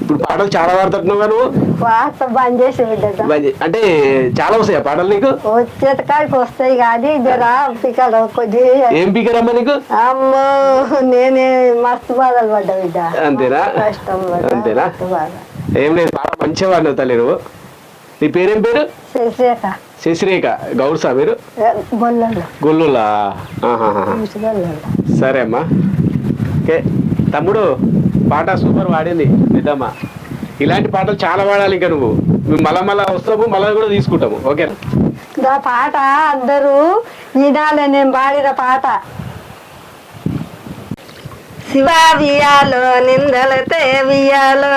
ఇప్పుడు పాటలు చాలా పాడుతున్నావు నువ్వు. వార్త బంద్ చేసి అంటే చాలా వస్తాయా పాటలు నీకు? వచ్చేత కాడికి వస్తాయి కానీ జరా కొద్దిగా ఏం పీకరమ్మా నీకు? అమ్మో నేనే మస్తు బాధలు పడ్డా బిడ్డ. అంతేనా? కష్టం అంతేనా? ఏం లేదు పాట మంచిగా పాడినావు తల్లి నువ్వు. నీ పేరేం పేరు? చేసాక శశిరేఖ. గౌడ్సా మీరు? బొల్లలో గొల్లులా సరే అమ్మా. ఓకే. తమ్ముడు పాట సూపర్ పాడింది పెద్దమ్మ. ఇలాంటి పాటలు చాలా పాడాలి ఇంకా నువ్వు. మేము మళ్ళా మళ్ళా వస్తాము మళ్ళా కూడా తీసుకుంటాము ఓకే ఆ పాట అందరూ వినాలి నేను పాడిన పాట. శివ వియాలో నిందలతే వియాలో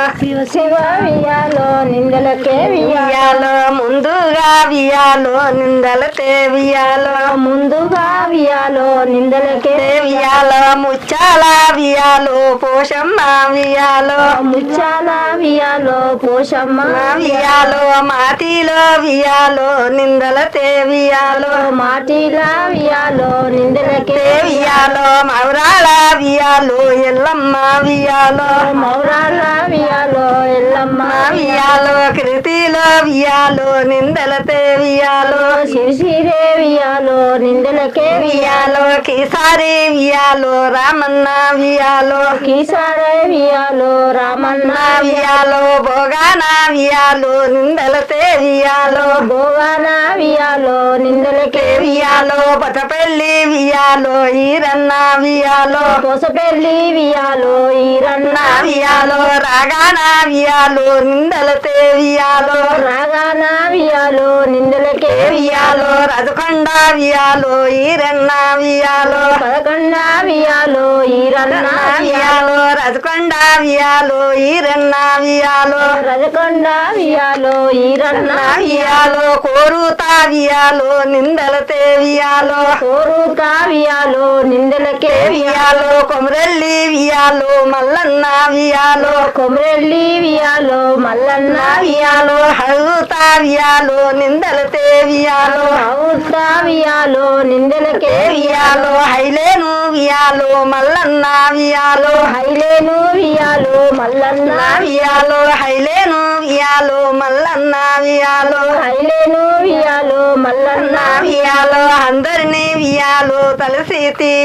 శివ వియాలో నిందలకే వియాలో ముందుగా వియాలో నిందలతే వియాలో ముందుగా వియాలో నిందలకే వియాలో ముచ్చాల వియాలో పోషమ్మ వియాలో. ముచ్చాల వియాలో పోషమ్మ వియాలో. మాటిలో వియాలో నిందలతే వియాలో మాటిలా వియాలో నిందలకే వియాలో మౌరాల వియాలో ఎల్లమ్మ వియాలో. మౌరాల వియాలో ఎల్లమ్మ వియాలో కృతిలో వియాలో నిందలతే వియాలో. శివశిరే వియాలో నిందలకే వియాలో. కిసారి వియాలో రామన్న వియాలో. కిసారే వియాలో రామన్న వియాలో భోగాన వియాలో నిందలతే వియాలో. భోగాన వియాలో నిందలకే వియాలో పటపెల్లి వియాలో ఈరన్న వియాలో. కోసపెల్లి వియాలో ఈరన్న వియాలో రాగాన వియాలో నిందలతే వియాలో. రాగాన వియాలో నిందలకే వియాలో రజకొండ వియాలో ఈరన్న వియాలో. పదకొండ వియాలో ఈరన్న వియాలో. రజకొండ వియాలో ఈరన్న వియాలో. రజకొండ వియాలో ఈరన్న వియాలో. కోరుతా వియాలో నిందలతే వియాలో. కోరుతా వియాలో నిందలకే వియాలో కొమరెల్లి వియాలో మల్లన్న వియాలో. కొమరెల్లి వియాలో మల్లన్న వియాలో. హౌతా వియాలో నిందలతే వియాలో హౌతా వియాలో నిందలకే వియాలో హైలేను వియాలో మల్లన్న వియాలో. హైలేను వియాలో మల్లన్న వియాలో హైలేను వియాలో మల్లన్న వియాలో. హైలేను వియాలో మల్లన్న వియాలో అందరినీ వియాలో తలసి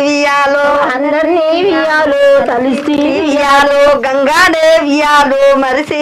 వియాలో అందరినీ వియాలో తలసి వియాలో గంగానే వియాలో మరిసి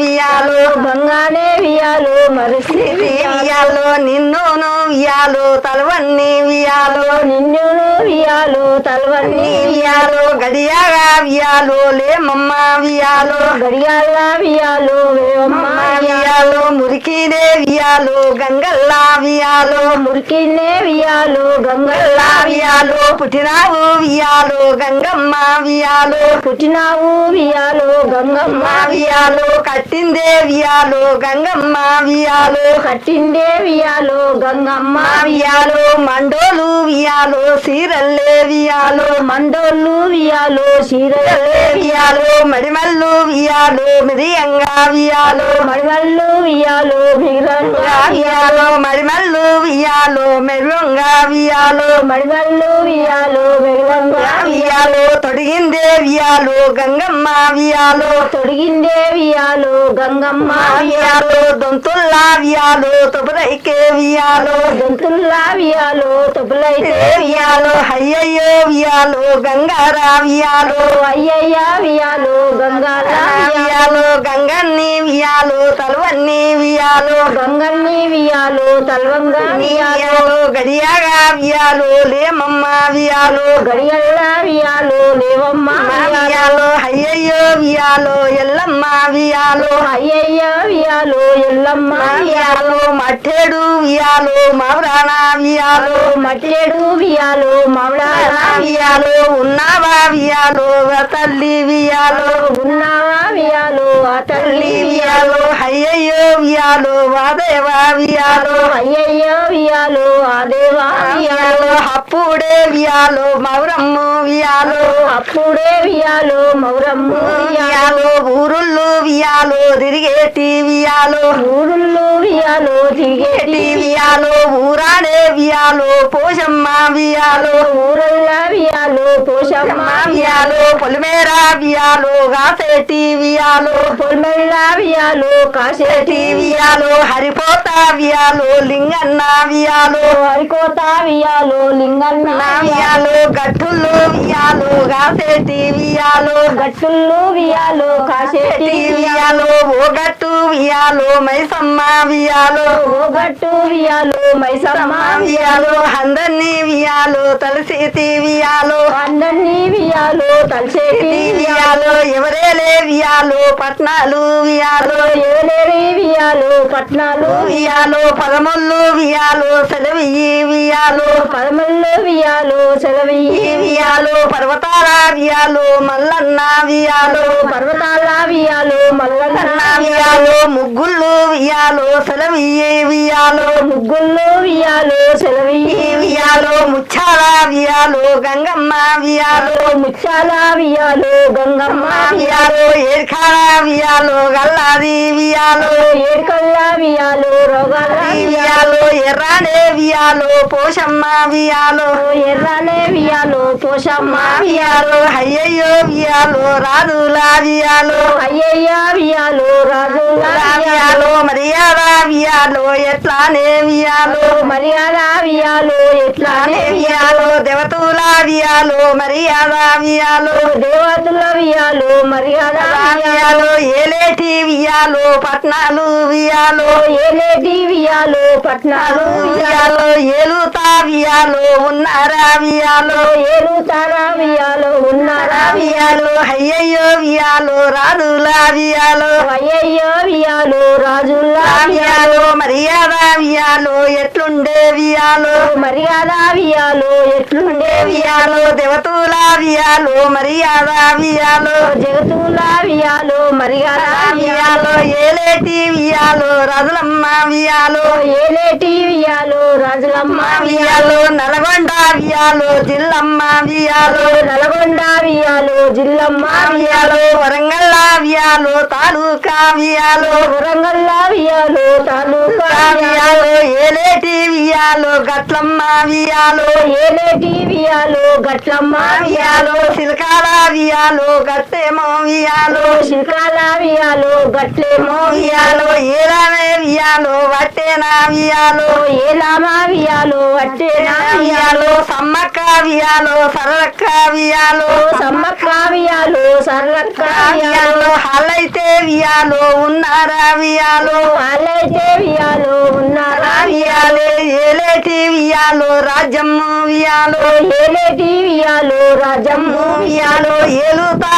వియాలో గంగానే వియాలో వియాలో నిన్నును వియాలో తలవన్ని వియాలో నిన్నును వియాలో తలవన్ని వియాలో గడియాగా వియాలో లేమమ్మ వియాలో గడియాల వియాలో లేమమ్మ వియాలో మురికినే వియాలో గంగల్లా వియాలో మురికినే వియాలో గంగల్లా వియాలో పుట్టినావు వియాలో గంగమ్మ వియాలో పుట్టినావు వియాలో గంగమ్మ వియాలో కట్టిందే వియాలో గంగమ్మ వియాలో కట్టిందే వియాలో గంగమ్మ వియాలో మండోలు వియాలో సీరల్లే వియాలో మండోళ్ళు వియాలో సీరల్లే వియాలో మడిమల్లు వియాలో మిరియంగా వియాలో మడిమల్లు వియాలో మిరంగా వియాలో మడిమల్లు వియాలో మెరుంగా వియాలో మడిమల్లు వియాలో మెరుంగా వియాలో తొడిగిందే వియాలో గంగమ్మ వియాలో తొడిగిందే వియాలో గంగమ్మ వియాలో దొంతుల్లా వియాలో తొబరైకే వియాలో. దొంతుల్లా వియాలో తొబరైకే వియాలో అయ్యయ్యో వియాలో గంగారా వియాలో. అయ్యయ్య వియాలో గంగారా వియాలో. గంగన్ని వియాలో తలవన్ని వియాలో గంగన్ని వియాలో తలవంగా వియాలో గడియాగా వియాలో లేమమ్మ వియాలో గడియల్ల వియాలో లేవమ్మ వియాలో అయ్యయ్యో వియాలో ఎల్లమ్మ వియాలో అయ్యయ్య వియాలో ఎల్లమ్మ వియాలో మట్టేడు వియాలో మవరాణ వియాలో మట్టేడు వియాలో మవరాణ వియాలో ఉన్నావా వియాలో తల్లి వియాలో ఉన్నావా వియాలో ఆ తల్లి వియాలో అయ్యయ్యో వియాలో వాదేవా వియాలో అయ్యయ్యో వియాలో ఆ దేవా వియాలో అప్పుడే వియాలో మౌరమ్ము వియాలో అప్పుడే వియాలో మౌరమ్మ వియాలో ఊరుళ్ళు వియాలో తిరిగేటి వియాలో ఊరుల్లో వియాలో తిరిగేటి వియాలో ఊరాడే వియాలో పోషమ్మ వియాలో ఊరల్లా వియాలో పోషమ్మ వియాలో పొలిమేర వియాలో గాసేటి వియాలో పొల్మెల్లా వియాలో కాసేటి వియాలో హరిపోత వియాలో లింగన్న వియాలో. హరికోత వియాలో లింగన్న వియాలో. గట్టులు వియాలో గాసేటి వియాలో. గట్టుల్లో వియాలో కాసేటి వియాలో ఓ గట్టు వియాలో మైసమ్మ వియాలో. ఓ గట్టు వియాలో మైసమ్మ వియాలో. అందరినీ వియాలో తలసేతి వియాలో. అందరినీ వియాలో తలసేటి వియాలో. ఎవరేలే వియాలో పట్నాలు వియాలో ఎవలేరి వియాలో పట్నాలు వియాలో పదముళ్ళు వియాలో సెలవి వియాలో పదమల్లో వియాలో సెలవయ్యి వియాలో పర్వతాల వియాలో మల్లన్న వియాలో పర్వతాల వియాలో మల్లన్న వియాలో ముగ్గుళ్ళు వియాలో సెలవి వియాలో ముగ్గుల్లో వియాలో సెలవయ్యి వియాలో ముచ్చాల వియాలో గంగమ్మ వియాలో ముత్యాల వియాలో గంగమ్మ వియాలో ఏర్ఖాల వియాలో గల్లాది వియాలో ఏడుకల్ల వియాలో రోగాల వియాలో ఎర్రాడే వియాలో పోషమ్మ వియాలో ఎర్రనే వియాలో పోషమ్మ వియాలో అయ్యయ్యో వియాలో రాదులా వియాలో అయ్యయ్య వియాలో రాజుల వియాలో మర్యాద వియాలో ఎట్లానే వియాలో మర్యాద వియాలో ఎట్లానే వియాలో దేవతుల వియాలో మర్యాద వియాలో దేవతల వియాలో మర్యాద ఏలేటి వియాలో పట్నాలు వియాలో ఏలేటి వియాలో పట్నాలు వియాలో ఏలుతా వియాలో ఉన్నారా వియాలో ఏలు తారా వియాలో ఉన్నారా వియాలో అయ్యయ్యో వియాలో వియాలో అయ్యయ్యో వియాలో వియాలో మర్యాద వియాలో ఎట్లుండే వియాలో? మర్యాద వియాలో ఎట్లుండే వియాలో? దేవతుల వియాలో మర్యాద వియాలో? జగతుల వియాలో మర్యాద ఏలేటి వియాలో రాజులమ్మ వియాలో ఏలేటి వియాలో రాజులమ్మ వియాలో నల్గొండ వియాలో జిల్లమ్మ వియాలో నల్గొండ వియాలో జిల్లమ్మ వియాలో వరంగల్ వియాలో తాలూకా వియాలో వరంగల్ వియాలో తాలూకా వియాలో ఏలేటి వియాలో గట్లమ్మ వియాలో ఏలేటి వియాలో గట్లమ్మ వియాలో సిల్కాల వియాలో గట్టేమో వియాలో శిల్కాల వియాలో గట్లేమో వియాలో ఏలామే వియాలో వట్టేనా వియాలో ఏలామా వియాలో అట్టేనా వియాలో సమ్మక్క వియాలో సరళక్క వియాలో సమ్మక్క వియాలో సర్లక్క వియాలో వియాలో హాలైతే వియాలో ఉన్నారా వియాలో వాళ్ళైతే వియాలో ఉన్నారా వియాలే ఏలేటి వియాలో రాజ్యము వియాలో ఏలేటి వియాలో రాజమ్ము వియాలో ఏలుతా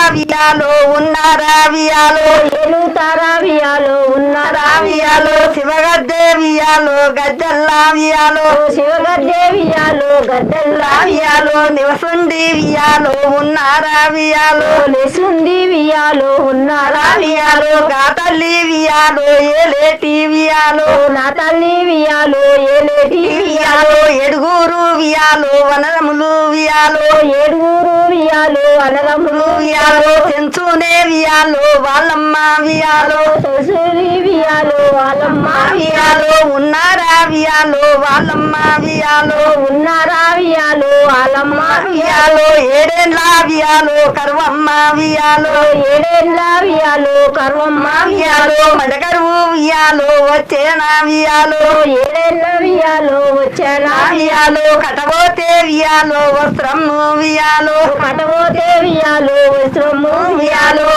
ఉన్నారా ఏలుతారా వియాలో ఉన్నారా వియాలో శివగద్దే వియాలో గద్దల్లా వియాలో శివగద్దే వియాలో గద్దల్లా వియాలో నివసుండి వియాలో ఉన్నారా వియాలో లేసుంది వియాలో ఉన్నారా వియాలో గాతల్లి వియాలో ఏలేటి వియాలో నా తల్లి వియాలో ఏలేటి వియాలో ఎడుగురు వియాలో వనరములు వియాలో ఏడుగురు వియాలో అనరములు వియాలో చెంచునే వియాలో వాళ్ళమ్మ వియాలో తెలుసుని వియాలో వాళ్ళమ్మ వియాలో ఉన్నారా వియాలో వాళ్ళమ్మ వియాలో ఉన్నారా వియాలో వాళ్ళమ్మ వియాలో ఏడేళ్ళ వియాలో కరువమ్మ వియాలో ఏడేళ్ళ వియాలో కర్వమ్మ వియాలో మడకరువు వియాలో వచ్చేనా వియాలో ఏడేళ్ళ వియాలో వచ్చేనా వియాలో కటబోతే వియాలో వస్త్రము వియాలో కటబోతే వియాలో వస్త్రము వియాలో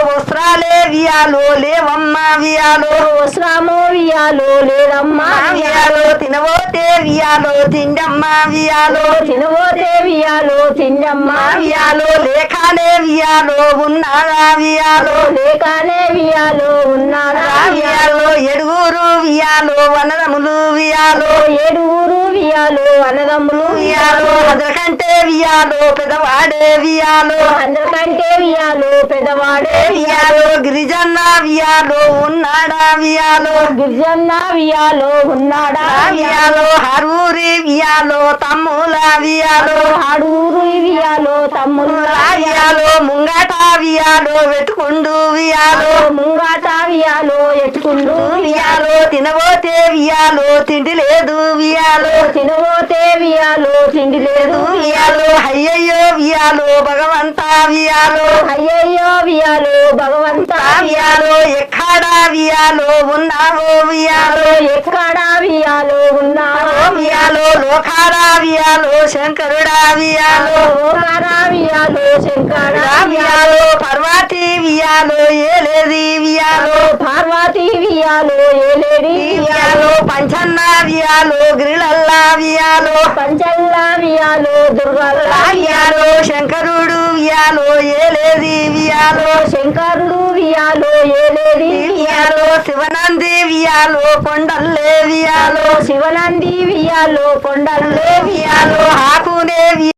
వియాలో లేవమ్మ వియాలో. వస్త్రము వియాలో లేదమ్మా వియాలో. తినబోతే వియాలో తిండమ్మ వియాలో. తినబోతే వియాలో తిండమ్మా వియాలో లేఖాలే వియాలో ఉన్నారా వియాలో. లేకానే వియాలో ఉన్నారా వియాలో ఎడుగురు వియాలో వనరములు వియాలో. ఏడుగురు వియాలో అన్నదమ్ములు వియాలో అదకంటే వియాలో పెదవాడే వియాలో. అందరికంటే వియాలో పెద్దవాడే వియాలో గిరిజన్న వియాలో ఉన్నాడా వియాలో గిరిజన్న వియాలో ఉన్నాడా వియాలో హరూరి వియాలో తమ్ముల వియాలో అడూరు వియాలో తమ్ముళ్ళ వియాలో ముంగట వియాలో వెతుకుండు వియాలో. ముంగాట వియాలో ఎత్తుకుండు వియాలో. తినబోతే వియాలో తిండి లేదు వియాలో. తినబోతే వియాలో తిండి లేదు వియాలో. అయ్యయ్యో వియాలో భగవంతా వియాలో. అయ్యయ్యో వియాలో భగవంత వియాలో. ఎక్కడా వియాలో ఉన్నావో వియాలో. ఎక్కడ వియాలో ఉన్నావో వియాలో. లోకాడా వియాలో శంకరుడా వియాలో శంకరా వియాలో పర్వతి వియాలో ఏలేది వియాలో. పార్వతి వియాలో ఏలేడి వియాలో పంచన్న వియాలో గిరిలల్లా వియాలో. పంచల్లా వియాలో దుర్గల్లా వియాలో శంకరుడు వియాలో ఏలేది వియాలో. శంకరుడు వియాలో ఏలేడి వియాలో. శివనంది వియాలో కొండల్లే వియాలో. శివనంది వియాలో కొండలే వియాలో. ఆకునే